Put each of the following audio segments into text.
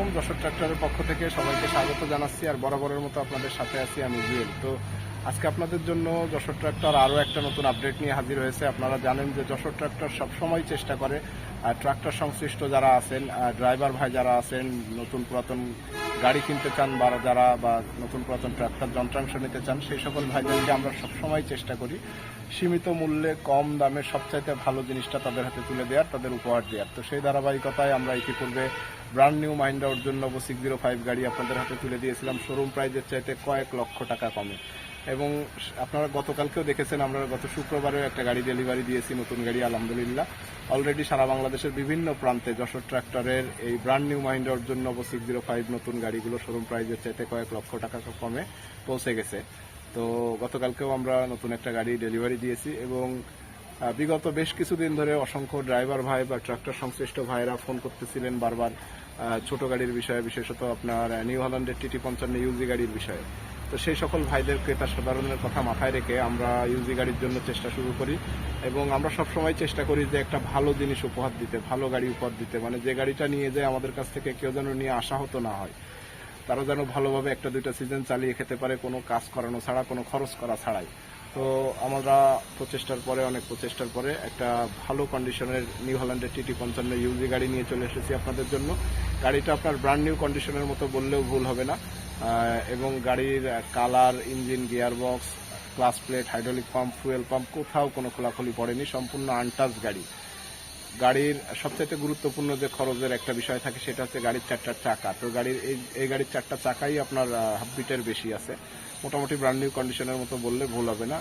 আলাইকুম যশোর ট্রাক্টরের পক্ষ থেকে সবাইকে স্বাগত জানাচ্ছি, আর বরাবরের মতো আপনাদের সাথে আছি আমি জুয়েল। তো আজকে আপনাদের জন্য যশোর ট্রাক্টর আরও একটা নতুন আপডেট নিয়ে হাজির হয়েছে। আপনারা জানেন যে যশোর ট্রাক্টর সবসময় চেষ্টা করে, আর ট্রাক্টর সংশ্লিষ্ট যারা আছেন ড্রাইভার ভাই যারা আছেন, নতুন পুরাতন গাড়ি কিনতে চান, বা যারা, বা নতুন পুরাতন ট্রাক্টর, যন্ত্রাংশ নিতে চান, সেই সকল ভাইদেরকে আমরা সবসময় চেষ্টা করি সীমিত মূল্যে কম দামে সবচাইতে ভালো জিনিসটা তাদের হাতে তুলে দেওয়ার, তাদের উপহার দেওয়ার। তো সেই ধারাবাহিকতায় আমরা ইতিপূর্বে ব্র্যান্ড নিউ মাইন্ডার জন্য সিক্স জিরো ফাইভ গাড়ি আপনাদের হাতে তুলে দিয়েছিলাম। শোরুম প্রাইজের চাইতে কয়েক লক্ষ টাকা কমে। এবং আপনারা গতকালকেও দেখেছেন, আমরা গত শুক্রবারেও একটা গাড়ি ডেলিভারি দিয়েছি, নতুন গাড়ি, আলহামদুলিল্লাহ। অলরেডি সারা বাংলাদেশের বিভিন্ন প্রান্তে যশোর ট্রাক্টরের এই ব্র্যান্ড নিউ মাইন্ডার জন্য সিক্স জিরো ফাইভ নতুন গাড়িগুলো শোরুম প্রাইজের চাইতে কয়েক লক্ষ টাকা কমে পৌঁছে গেছে। তো গতকালকেও আমরা নতুন একটা গাড়ি ডেলিভারি দিয়েছি এবং বিগত বেশ কিছুদিন ধরে অসংখ্য ড্রাইভার ভাই বা ট্রাক্টর সংশ্লিষ্ট ভাইরা ফোন করতেছিলেন বারবার। ছোট গাড়ির বিষয়ে, বিশেষত আপনার নিউ হল্যান্ডের টিটি পঞ্চান্ন ইউজি গাড়ির বিষয়ে। তো সেই সকল ভাইদের ক্রেতা সাধারণের কথা মাথায় রেখে আমরা ইউজি গাড়ির জন্য চেষ্টা শুরু করি এবং আমরা সবসময় চেষ্টা করি যে একটা ভালো জিনিস উপহার দিতে, ভালো গাড়ি উপহার দিতে। মানে যে গাড়িটা নিয়ে যায় আমাদের কাছ থেকে কেউ যেন নিয়ে আসা হতো না হয়, তারা যেন ভালোভাবে একটা দুইটা সিজন চালিয়ে খেতে পারে, কোনো কাজ করানো ছাড়া, কোনো খরচ করা ছাড়াই। তো আমরা প্রচেষ্টার পরে, অনেক প্রচেষ্টার পরে একটা ভালো কন্ডিশনের নিউ হল্যান্ডের টিটি পঞ্চান্ন ইউজি গাড়ি নিয়ে চলে এসেছি আপনাদের জন্য। গাড়িটা আপনার ব্র্যান্ড নিউ কন্ডিশনের মতো বললেও ভুল হবে না। এবং গাড়ির colour engine gear box clutch plate hydraulic pump fuel pump কোথাও কোনো খোলাখুলি পড়েনি। সম্পূর্ণ আনটাচ গাড়ি। গাড়ির সবচাইতে গুরুত্বপূর্ণ যে খরচের একটা বিষয় থাকে, সেটা হচ্ছে গাড়ির চারটার চাকা। তো গাড়ির এই এই গাড়ির চারটা চাকাই আপনার হাফ বিটের বেশি আছে। মোটামুটি ব্র্যান্ড নিউ কন্ডিশনের মতো বললে ভুল হবে না।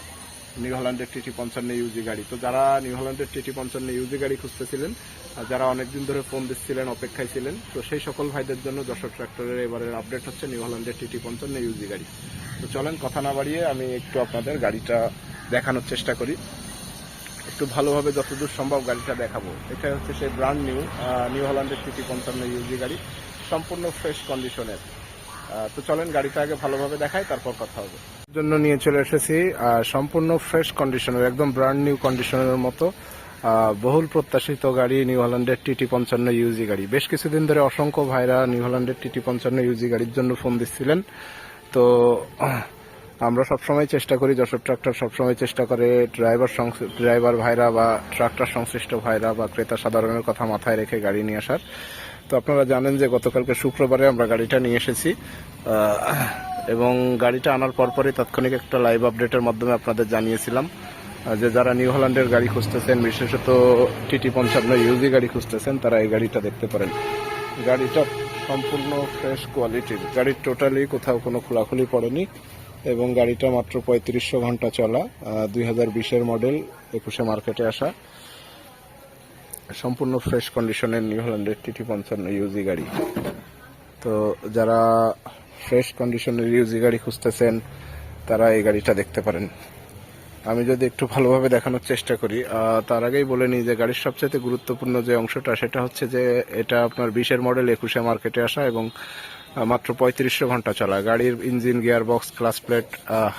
নিউ হল্যান্ডের টিটি পঞ্চান্ন ইউজি গাড়ি। তো যারা নিউ হল্যান্ডের টিটি পঞ্চান্ন ইউজি গাড়ি খুঁজতেছিলেন যারা অনেকদিন ধরে ফোন দিচ্ছিলেন, অপেক্ষায় ছিলেন, তো সেই সকল ভাইদের জন্য যশোর ট্রাক্টরের এবারের আপডেট হচ্ছে নিউ হল্যান্ডের টিটি পঞ্চান্ন ইউজি গাড়ি। তো চলেন, কথা না বাড়িয়ে আমি একটু আপনাদের গাড়িটা দেখানোর চেষ্টা করি। একটু ভালোভাবে যতদূর সম্ভব গাড়িটা দেখাবো। এটা হচ্ছে সেই ব্র্যান্ড নিউ নিউ হল্যান্ডের টিটি পঞ্চান্ন ইউজি গাড়ি, সম্পূর্ণ ফ্রেশ কন্ডিশনের তো চলেন গাড়িটা আগে ভালোভাবে দেখাই, তারপর কথা হবে। জন্য নিয়ে চলে এসেছি সম্পূর্ণ ফ্রেশ কন্ডিশনের একদম ব্র্যান্ড নিউ কন্ডিশনের মতো বহুল প্রত্যাশিত গাড়ি নিউ হল্যান্ডের টিটি পঞ্চান্ন ইউজি গাড়ি। বেশ কিছুদিন ধরে অসংখ্য ভাইরা নিউ হল্যান্ডের টিটি পঞ্চান্ন ইউজি গাড়ির জন্য ফোন দিচ্ছিলেন। তো আমরা সবসময় চেষ্টা করি যশোর ট্রাক্টর সবসময় চেষ্টা করে ড্রাইভার ড্রাইভার ভাইরা বা ট্রাক্টর সংশ্লিষ্ট ভাইরা বা ক্রেতা সাধারণের কথা মাথায় রেখে গাড়ি নিয়ে আসার। তো আপনারা জানেন যে গতকালকে শুক্রবারে আমরা গাড়িটা নিয়ে এসেছি এবং গাড়িটা আনার পরপরই তাৎক্ষণিক একটা লাইভ আপডেটের মাধ্যমে আপনাদের জানিয়েছিলাম যে যারা নিউ হল্যান্ডের গাড়ি খুঁজতেছেন, বিশেষত টিটি পঞ্চান্ন ইউজি গাড়ি খুঁজতেছেন, তারা এই গাড়িটা দেখতে পারেন। গাড়িটা সম্পূর্ণ ফ্রেশ কোয়ালিটির গাড়ির টোটালি কোথাও কোনো খোলাখুলি পড়েনি। এবং গাড়িটা মাত্র পঁয়ত্রিশশো ঘণ্টা চলা দুই হাজার বিশের মডেল একুশে মার্কেটে আসা। সম্পূর্ণ ফ্রেশ কন্ডিশনের নিউ হল্যান্ডের টিটি পঞ্চান্ন ইউজি গাড়ি। তো যারা ফ্রেশ কন্ডিশনের ইউজি গাড়ি খুঁজতেছেন, তারা এই গাড়িটা দেখতে পারেন। আমি যদি একটু ভালোভাবে দেখানোর চেষ্টা করি তার আগেই বলে নিই যে গাড়ির সবচেয়ে গুরুত্বপূর্ণ যে অংশটা, সেটা হচ্ছে যে এটা আপনার বিশের মডেল একুশে মার্কেটে আসা এবং মাত্র পঁয়ত্রিশশো ঘণ্টা চলা গাড়ির engine gear box clutch plate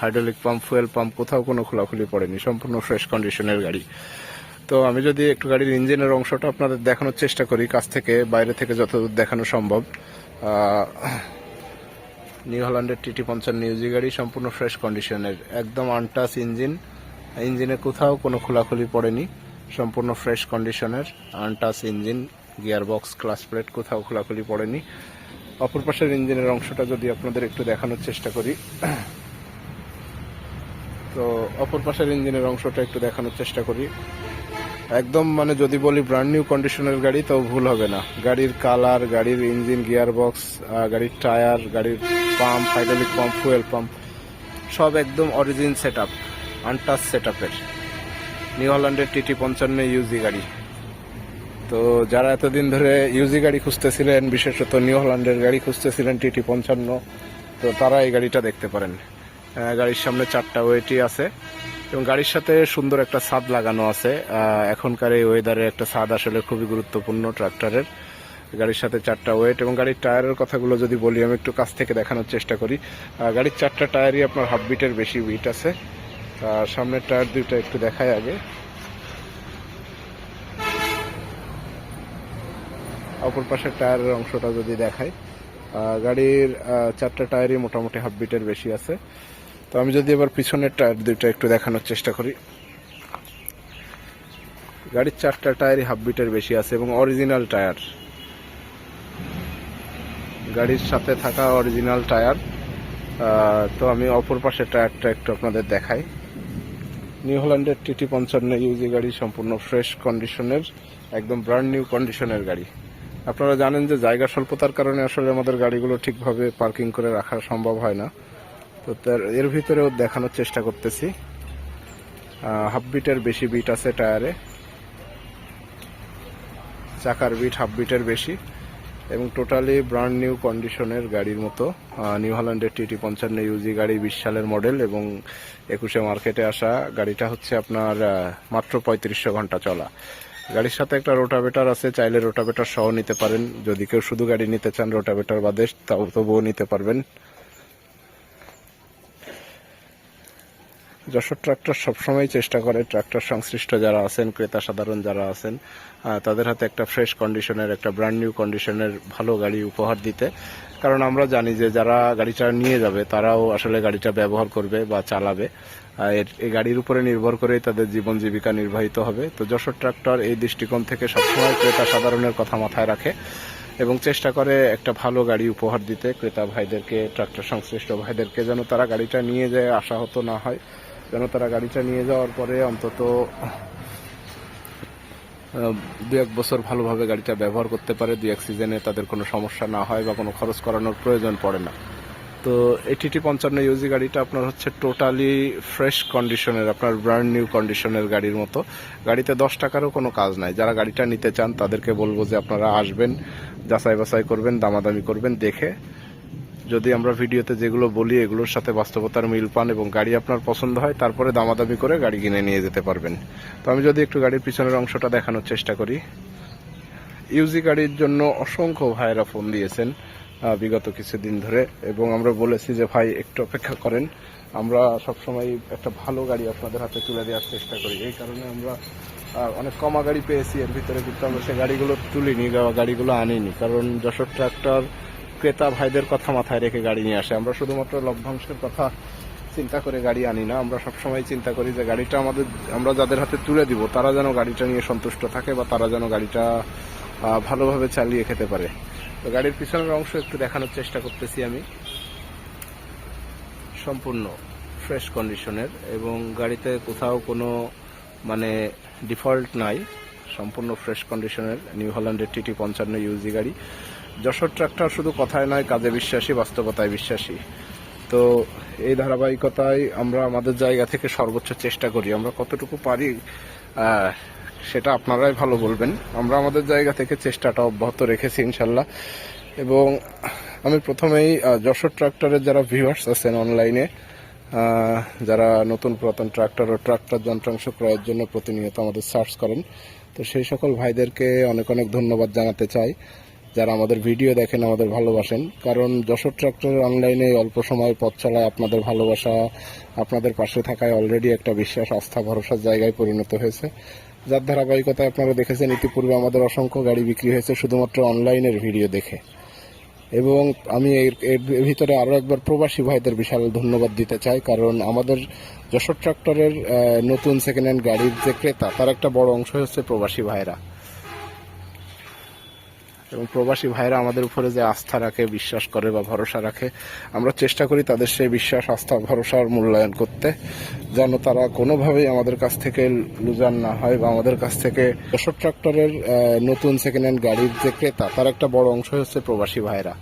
hydraulic pump, fuel pump, কোথাও কোনো খোলাখুলি পড়েনি, সম্পূর্ণ ফ্রেশ কন্ডিশনের গাড়ি। তো আমি যদি একটু গাড়ির ইঞ্জিনের অংশটা আপনাদের দেখানোর চেষ্টা করি, কাছ থেকে, বাইরে থেকে যতদূর দেখানো সম্ভব। নিউ হল্যান্ডের টিটি পঞ্চান্ন ইউজি গাড়ি, সম্পূর্ণ ফ্রেশ কন্ডিশনের, একদম আনটাচ ইঞ্জিন। ইঞ্জিনে কোথাও কোনো খোলাখুলি পড়েনি, সম্পূর্ণ ফ্রেশ কন্ডিশনের, untouch engine gear box clutch plate, কোথাও খোলাখুলি পড়েনি। অপর পাশের ইঞ্জিনের অংশটা যদি আপনাদের একটু দেখানোর চেষ্টা করি। তো অপর পাশের ইঞ্জিনের অংশটা একটু দেখানোর চেষ্টা করি। একদম মানে যদি বলি ব্র্যান্ড নিউ কন্ডিশনের গাড়ি তাও ভুল হবে না। গাড়ির কালার গাড়ির ইঞ্জিন গিয়ার বক্স গাড়ির টায়ার গাড়ির pump hydraulic pump fuel pump সব একদম origin set up untouch set আপের নিউ হল্যান্ডের টিটি পঞ্চান্ন ইউজি গাড়ি। তো যারা এতদিন ধরে ইউজি গাড়ি খুঁজতেছিলেন, বিশেষত নিউ হল্যান্ডের গাড়ি খুঁজতেছিলেন টিটি পঞ্চান্ন, তো তারা এই গাড়িটা দেখতে পারেন। গাড়ির সামনে চারটা ওয়েটি আছে এবং গাড়ির সাথে সুন্দর একটা ছাদ লাগানো আছে। এখনকার এই ওয়েদারে একটা ছাদ আসলে খুবই গুরুত্বপূর্ণ ট্রাক্টরের। গাড়ির সাথে চারটা ওয়েট এবং গাড়ির টায়ারের কথাগুলো যদি বলি, আমি একটু কাছ থেকে দেখানোর চেষ্টা করি। গাড়ির চারটা টায়ারই আপনার হাফ বিটের বেশি উইট আছে। সামনের টায়ার দুইটা একটু দেখায় আগে। অপর পাশের টায়ারের অংশটা যদি দেখাই গাড়ির চারটা টায়ারই মোটামুটি হাফ বিটের বেশি আছে। তো আমি যদি এবার পিছনের টায়ার দুইটা একটু দেখানোর চেষ্টা করি। গাড়ির চারটা টায়ারই হাফ বিটের বেশি আছে এবং অরিজিনাল টায়ার। গাড়ির সাথে থাকা অরিজিনাল টায়ার তো আমি অপর পাশের টায়ারটা একটু আপনাদের দেখাই। নিউ হল্যান্ডের টিটি পঞ্চান্ন ইউজি গাড়ি সম্পূর্ণ ফ্রেশ কন্ডিশনের, একদম ব্র্যান্ড নিউ কন্ডিশনের গাড়ি। আপনারা জানেন যে জায়গা স্বল্পতার কারণে আসলে আমাদের গাড়িগুলো ঠিকভাবে পার্কিং করে রাখা সম্ভব হয় না। তো তার, এর ভিতরেও দেখানোর চেষ্টা করতেছি। হাফ বিটের বেশি বিট আছে টায়ারে। চাকার বিট হাফ বিটের বেশি। এবং টোটালি ব্র্যান্ড নিউ কন্ডিশনের গাড়ির মতো। নিউ হল্যান্ডের টিটি পঞ্চান্ন ইউজি গাড়ি বিশ সালের মডেল এবং একুশে মার্কেটে আসা গাড়িটা হচ্ছে আপনার মাত্র পঁয়ত্রিশশো ঘণ্টা চলা। গাড়ির সাথে একটা রোটাভেটার আছে, চাইলে রোটাভেটার সহ নিতে পারেন। যদি কেউ শুধু গাড়ি নিতে চান, রোটাভেটার বাদে তাও তবুও নিতে পারবেন। যশোর ট্রাক্টর সবসময় চেষ্টা করে। ট্রাক্টর সংশ্লিষ্ট যারা আছেন, ক্রেতা সাধারণ যারা আছেন তাদের হাতে একটা ফ্রেশ কন্ডিশনের একটা ব্র্যান্ড নিউ কন্ডিশনের ভালো গাড়ি উপহার দিতে। কারণ আমরা জানি যে যারা গাড়িটা নিয়ে যাবে, তারাও আসলে গাড়িটা ব্যবহার করবে বা চালাবে। এর- এই গাড়ির উপরে নির্ভর করেই তাদের জীবন জীবিকা নির্বাহিত হবে। তো যশোর ট্রাক্টর এই দৃষ্টিকোণ থেকে সবসময় ক্রেতা সাধারণের কথা মাথায় রাখে এবং চেষ্টা করে একটা ভালো গাড়ি উপহার দিতে। ক্রেতা ভাইদেরকে, ট্রাক্টর সংশ্লিষ্ট ভাইদেরকে যেন তারা গাড়িটা নিয়ে যায় আশাহত না হয়। যেন তারা গাড়িটা নিয়ে যাওয়ার পরে অন্তত দু এক বছর ভালোভাবে গাড়িটা ব্যবহার করতে পারে, দু এক সিজনে তাদের কোনো সমস্যা না হয় বা কোনো খরচ করানোর প্রয়োজন পড়ে না। তো এটিটি পঞ্চান্ন ইউজি গাড়িটা আপনার হচ্ছে টোটালি ফ্রেশ কন্ডিশনের আপনার ব্র্যান্ড নিউ কন্ডিশনের গাড়ির মতো। গাড়িতে দশ টাকারও কোনো কাজ নাই। যারা গাড়িটা নিতে চান তাদেরকে বলব যে আপনারা আসবেন যাচাই বাছাই করবেন, দামাদামি করবেন, দেখে যদি আমরা ভিডিওতে যেগুলো বলি, এগুলোর সাথে বাস্তবতার মিল পান এবং গাড়ি আপনার পছন্দ হয়, তারপরে দামাদামি করে গাড়ি কিনে নিয়ে যেতে পারবেন। তো আমি যদি একটু গাড়ির পিছনের অংশটা দেখানোর চেষ্টা করি। ইউজি গাড়ির জন্য অসংখ্য ভাইয়েরা ফোন দিয়েছেন বিগত কিছুদিন ধরে, এবং আমরা বলেছি যে, ভাই, একটু অপেক্ষা করেন। আমরা সবসময় একটা ভালো গাড়ি আপনাদের হাতে তুলে দেওয়ার চেষ্টা করি। এই কারণে আমরা অনেক কমা গাড়ি পেয়েছি। এর ভিতরে কিন্তু আমরা সে গাড়িগুলো তুলিনি গাড়িগুলো আনিনি। কারণ যশোর ট্রাক্টর ক্রেতা ভাইদের কথা মাথায় রেখে গাড়ি নিয়ে আসে। আমরা শুধুমাত্র লভ্যাংশের কথা চিন্তা করে গাড়ি আনি না। আমরা সবসময় চিন্তা করি যে গাড়িটা আমাদের, আমরা যাদের হাতে তুলে দিব, তারা যেন গাড়িটা নিয়ে সন্তুষ্ট থাকে বা তারা যেন গাড়িটা ভালোভাবে চালিয়ে খেতে পারে। তো গাড়ির পিছনের অংশ একটু দেখানোর চেষ্টা করতেছি আমি। সম্পূর্ণ ফ্রেশ কন্ডিশনের এবং গাড়িতে কোথাও কোনো মানে ডিফল্ট নাই। সম্পূর্ণ ফ্রেশ কন্ডিশনের নিউ হল্যান্ডের টিটি পঞ্চান্ন ইউজি গাড়ি। যশোর ট্রাক্টর শুধু কথায় নয়, কাজে বিশ্বাসী, বাস্তবতায় বিশ্বাসী। তো এই ধারাবাহিকতায় আমরা আমাদের জায়গা থেকে সর্বোচ্চ চেষ্টা করি। আমরা কতটুকু পারি সেটা আপনারাই ভালো বলবেন। আমরা আমাদের জায়গা থেকে চেষ্টাটা অব্যাহত রেখেছি, ইনশাল্লাহ। এবং আমি প্রথমেই যশোর ট্রাক্টরের যারা ভিউয়ার্স আছেন অনলাইনে যারা নতুন পুরাতন ট্রাক্টর ও ট্রাক্টর যন্ত্রাংশ ক্রয়ের জন্য প্রতিনিয়ত আমাদের সার্চ করেন তো সেই সকল ভাইদেরকে অনেক অনেক ধন্যবাদ জানাতে চাই। যারা আমাদের ভিডিও দেখেন, আমাদের ভালোবাসেন। কারণ যশোর ট্রাক্টর অনলাইনে অল্প সময় পথ চলায় আপনাদের ভালোবাসা, আপনাদের পাশে থাকায় অলরেডি একটা বিশ্বাস, আস্থা, ভরসার জায়গায় পরিণত হয়েছে। যার ধারাবাহিকতায় আপনারা দেখেছেন, ইতিপূর্বে আমাদের অসংখ্য গাড়ি বিক্রি হয়েছে শুধুমাত্র অনলাইনের ভিডিও দেখে। এবং আমি এর ভিতরে আরও একবার প্রবাসী ভাইদের বিশাল ধন্যবাদ দিতে চাই, কারণ আমাদের যশোর ট্রাক্টরের নতুন সেকেন্ড হ্যান্ড গাড়ির যে ক্রেতা, তার একটা বড় অংশ হচ্ছে প্রবাসী ভাইরা। এবং প্রবাসী ভাইরা আমাদের উপরে যে আস্থা রাখে, বিশ্বাস করে বা ভরসা রাখে, আমরা চেষ্টা করি তাদের সেই বিশ্বাস, আস্থা, ভরসার মূল্যায়ন করতে, যেন তারা কোনোভাবেই আমাদের কাছ থেকে লুজান না হয় বা আমাদের কাছ থেকে যশোর ট্রাক্টরের নতুন সেকেন্ড হ্যান্ড গাড়ির যে ক্রেতা, তার একটা বড় অংশ হচ্ছে প্রবাসী ভাইরা।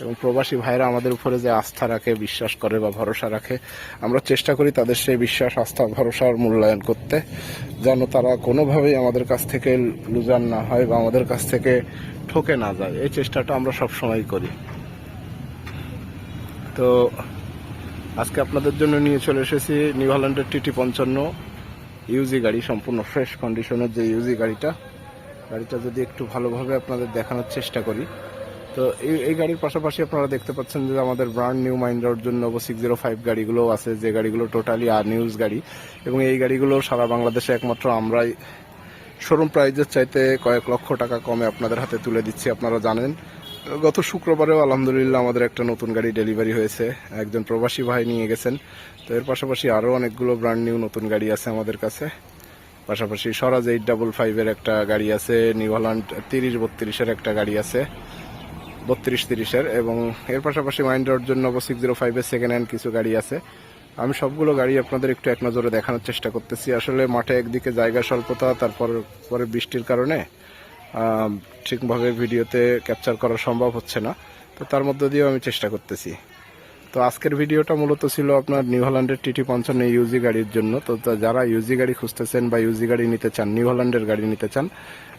এবং প্রবাসী ভাইরা আমাদের উপরে যে আস্থা রাখে, বিশ্বাস করে বা ভরসা রাখে, আমরা চেষ্টা করি তাদের সেই বিশ্বাস, আস্থা, ভরসার মূল্যায়ন করতে, যেন তারা কোনোভাবেই আমাদের কাছ থেকে লুজান না হয় বা আমাদের কাছ থেকে ঠকে না যায়। এই চেষ্টাটা আমরা সবসময় করি। তো আজকে আপনাদের জন্য নিয়ে চলে এসেছি নিউ হল্যান্ডের টিটি পঞ্চান্ন ইউজি গাড়ি, সম্পূর্ণ ফ্রেশ কন্ডিশনের যে ইউজি গাড়িটা। গাড়িটা যদি একটু ভালোভাবে আপনাদের দেখানোর চেষ্টা করি। তো এই এই গাড়ির পাশাপাশি আপনারা দেখতে পাচ্ছেন যে আমাদের ব্র্যান্ড নিউ মাইন্ডার জন্য সিক্স জিরো ফাইভ গাড়িগুলো আছে, যে গাড়িগুলো টোটালি আর নিউজ গাড়ি। এবং এই গাড়িগুলো সারা বাংলাদেশে একমাত্র আমরাই শোরুম প্রাইজের চাইতে কয়েক লক্ষ টাকা কমে আপনাদের হাতে তুলে দিচ্ছি, আপনারা জানেন। গত শুক্রবারেও আলহামদুলিল্লাহ আমাদের একটা নতুন গাড়ি ডেলিভারি হয়েছে, একজন প্রবাসী ভাই নিয়ে গেছেন। তো এর পাশাপাশি আরও অনেকগুলো ব্র্যান্ড নিউ নতুন গাড়ি আছে আমাদের কাছে। পাশাপাশি স্বরাজ এইট ডাবল ফাইভের একটা গাড়ি আছে নিউ হল্যান্ড তিরিশ বত্রিশের একটা গাড়ি আছে। বত্রিশ তিরিশের এবং এর পাশাপাশি মাইন্ডার জন্য সিক্স জিরো ফাইভের সেকেন্ড হ্যান্ড কিছু গাড়ি আছে। আমি সবগুলো গাড়ি আপনাদের একটু এক নজরে দেখানোর চেষ্টা করতেছি। আসলে মাঠে একদিকে জায়গা স্বল্পতা, তারপর পরে বৃষ্টির কারণে ঠিকভাবে ভিডিওতে ক্যাপচার করা সম্ভব হচ্ছে না। তো তার মধ্য দিয়েও আমি চেষ্টা করতেছি। তো আজকের ভিডিওটা মূলত ছিল আপনার নিউ হল্যান্ডের টিটি পঞ্চান্ন ইউজি গাড়ির জন্য। তো যারা ইউজি গাড়ি খুঁজতেছেন বা ইউজি গাড়ি নিতে চান নিউ হল্যান্ডের গাড়ি নিতে চান,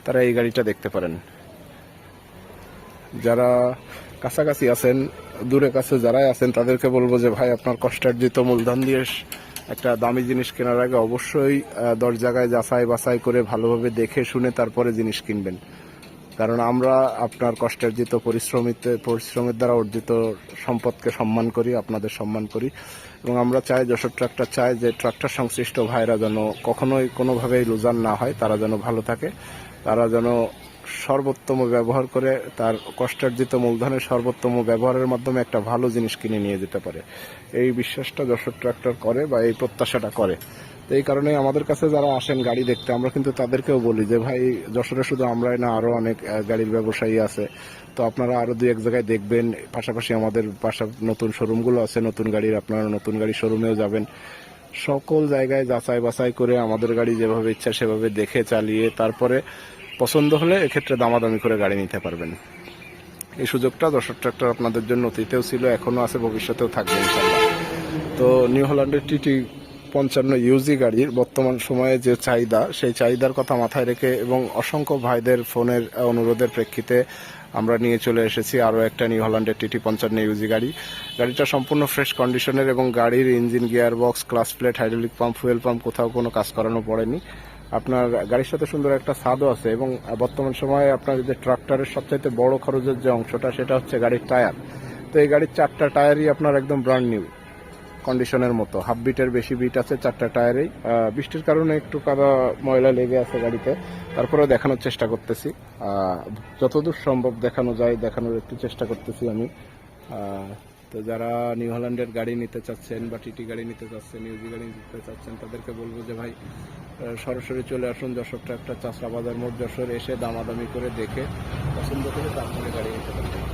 তারা এই গাড়িটা দেখতে পারেন। যারা কাছাকাছি আছেন, দূরে কাছে যারাই আছেন, তাদেরকে বলব যে, ভাই, আপনার কষ্টার্জিত মূলধন দিয়ে একটা দামি জিনিস কেনার আগে অবশ্যই দশ জায়গায় যাচাই বাছাই করে ভালোভাবে দেখে শুনে তারপরে জিনিস কিনবেন। কারণ আমরা আপনার কষ্টার্জিত পরিশ্রমিতে, পরিশ্রমের দ্বারা অর্জিত সম্পদকে সম্মান করি, আপনাদের সম্মান করি এবং আমরা চাই যশোর ট্রাক্টর, চাই যে ট্রাক্টর সংশ্লিষ্ট ভাইরা যেন কখনোই কোনোভাবেই লুজার না হয়, তারা যেন ভালো থাকে, তারা যেন সর্বোত্তম ব্যবহার করে তার কষ্টার্জিত মূলধনের সর্বোত্তম ব্যবহারের মাধ্যমে একটা ভালো জিনিস কিনে নিয়ে যেতে পারে। এই বিশ্বাসটা যশোর ট্রাক্টর করে বা এই প্রত্যাশাটা করে। এই কারণে আমাদের কাছে যারা আসেন গাড়ি দেখতে, আমরা কিন্তু তাদেরকেও বলি যে, ভাই, যশোরে শুধু আমরাই না, আরও অনেক গাড়ির ব্যবসায়ী আছে। তো আপনারা আরও দুই এক জায়গায় দেখবেন। পাশাপাশি আমাদের পাশা নতুন শোরুমগুলো আছে, নতুন গাড়ির আপনারা নতুন গাড়ি শোরুমেও যাবেন। সকল জায়গায় যাচাই বাছাই করে আমাদের গাড়ি যেভাবে ইচ্ছা সেভাবে দেখে চালিয়ে তারপরে পছন্দ হলে এক্ষেত্রে দামাদামি করে গাড়ি নিতে পারবেন। এই সুযোগটা দশক ট্রাক্টর আপনাদের জন্য অতীতেও ছিল এখনও আছে, ভবিষ্যতেও থাকবে ইনশাল্লাহ তো নিউ হল্যান্ডের টিটি পঞ্চান্ন ইউজি গাড়ির বর্তমান সময়ে যে চাহিদা, সেই চাহিদার কথা মাথায় রেখে এবং অসংখ্য ভাইদের ফোনের অনুরোধের প্রেক্ষিতে আমরা নিয়ে চলে এসেছি আরও একটা নিউ হল্যান্ডের টিটি পঞ্চান্ন ইউজি গাড়ি। গাড়িটা সম্পূর্ণ ফ্রেশ কন্ডিশনের এবং গাড়ির engine gear box clutch plate hydraulic pump fuel pump কোথাও কোনো কাজ করানো পড়েনি। আপনার গাড়ির সাথে সুন্দর একটা স্বাদও আছে এবং বর্তমান সময়ে আপনার যে ট্রাক্টরের সবচাইতে বড় খরচের যে অংশটা, সেটা হচ্ছে গাড়ির টায়ার। তো এই গাড়ির চারটা টায়ারই আপনার একদম ব্র্যান্ড নিউ কন্ডিশনের মতো। হাফ বিটের বেশি বিট আছে চারটা টায়ারেই। বৃষ্টির কারণে একটু কাদা ময়লা লেগে আছে গাড়িতে। তারপরেও দেখানোর চেষ্টা করতেছি। যতদূর সম্ভব দেখানো যায়, দেখানোর একটু চেষ্টা করতেছি আমি। তো যারা নিউ হল্যান্ডের গাড়ি নিতে চাচ্ছেন বা টিটি গাড়ি নিতে চাচ্ছেন, ইউজি গাড়ি নিতে চাচ্ছেন, তাদেরকে বলব যে ভাই সরাসরি চলে আসুন যশোরটা একটা চাষরা বাজার মোট যশোর, এসে দামাদামি করে দেখে পছন্দ করে তারপরে গাড়ি নিতে পারবেন।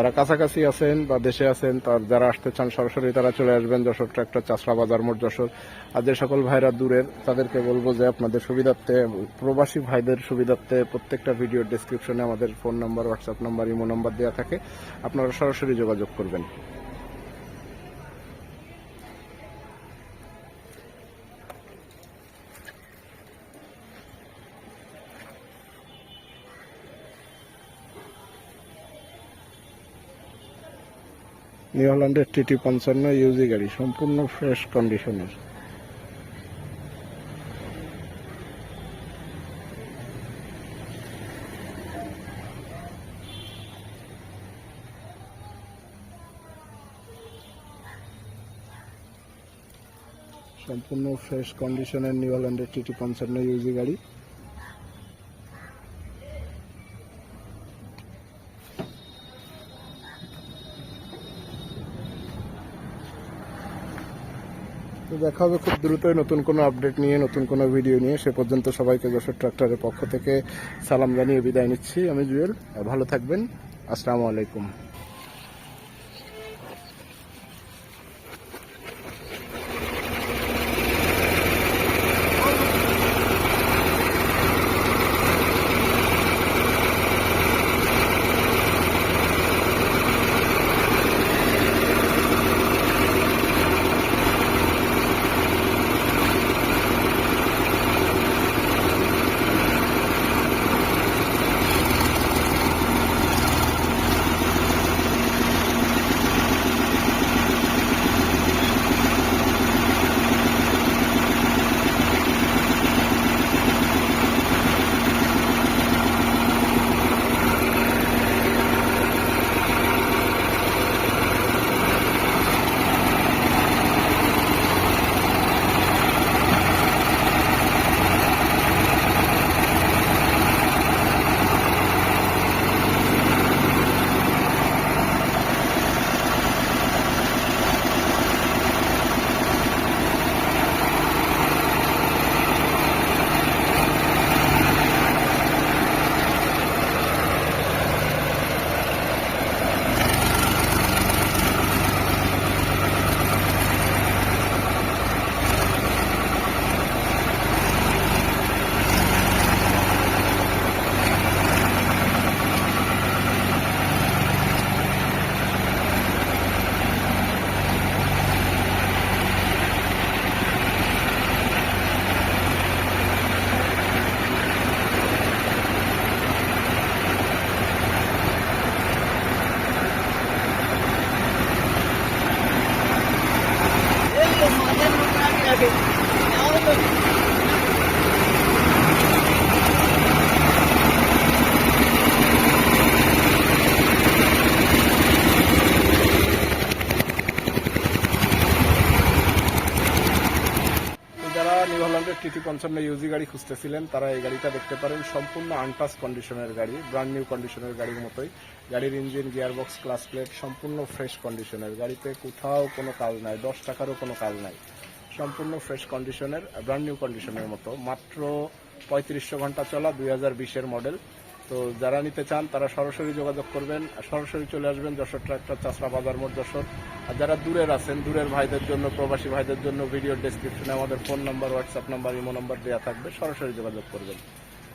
যারা কাছাকাছি আছেন বা দেশে আছেন, তার যারা আসতে চান, সরাসরি তারা চলে আসবেন যশোর ট্রাক্টর চাষরা বাজার মোট যশোর। আর যে সকল ভাইরা দূরের, তাদেরকে বলব যে আপনাদের সুবিধার্থে, প্রবাসী ভাইদের সুবিধার্থে প্রত্যেকটা ভিডিও ডিসক্রিপশনে আমাদের phone number WhatsApp number imo number দেওয়া থাকে। আপনারা সরাসরি যোগাযোগ করবেন। নিউ হল্যান্ডের টিটি পঞ্চান্ন ইউজি গাড়ি, সম্পূর্ণ ফ্রেশ কন্ডিশনের সম্পূর্ণ ফ্রেশ কন্ডিশনের নিউ হল্যান্ডের টিটি পঞ্চান্ন ইউজি গাড়ি। দেখা হবে খুব দ্রুতই নতুন কোনো আপডেট নিয়ে, নতুন কোনো ভিডিও নিয়ে। সে পর্যন্ত সবাইকে যশোর ট্রাক্টরের পক্ষ থেকে সালাম জানিয়ে বিদায় নিচ্ছি। আমি জুয়েল, ভালো থাকবেন। আসসালামু আলাইকুম। পঞ্চান্ন ইউজি গাড়ি খুঁজতেছিলেন, তারা এই গাড়িটা দেখতে পারেন। সম্পূর্ণ আনটাচ কন্ডিশনের গাড়ি ব্রান্ড নিউ কন্ডিশনের গাড়ির মতোই। গাড়ির ইঞ্জিন গিয়ারবক্স ক্লাস প্লেট সম্পূর্ণ ফ্রেশ কন্ডিশনের গাড়িতে কোথাও কোনো কাজ নাই, দশ টাকারও কোনো কাজ নাই। সম্পূর্ণ ফ্রেশ কন্ডিশনের ব্র্যান্ড নিউ কন্ডিশনের মতো। মাত্র পঁয়ত্রিশশো ঘণ্টা চলা, দুই হাজার বিশের মডেল তো যারা নিতে চান, তারা সরাসরি যোগাযোগ করবেন। সরাসরি চলে আসবেন যশোর ট্রাক্টর চাষরা বাজার মোড় যশোর। আর যারা দূরের আছেন, দূরের ভাইদের জন্য, প্রবাসী ভাইদের জন্য ভিডিও ডেসক্রিপশনে আমাদের phone number WhatsApp number imo number দেওয়া থাকবে, সরাসরি যোগাযোগ করবেন।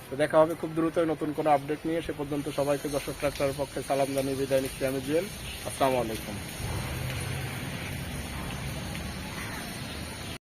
তো দেখা হবে খুব দ্রুতই নতুন কোনো আপডেট নিয়ে। সে পর্যন্ত সবাইকে যশোর ট্রাক্টরের পক্ষে সালাম জানিয়ে বিদায় নিচ্ছি, আমি জুয়েল। আসসালামু আলাইকুম।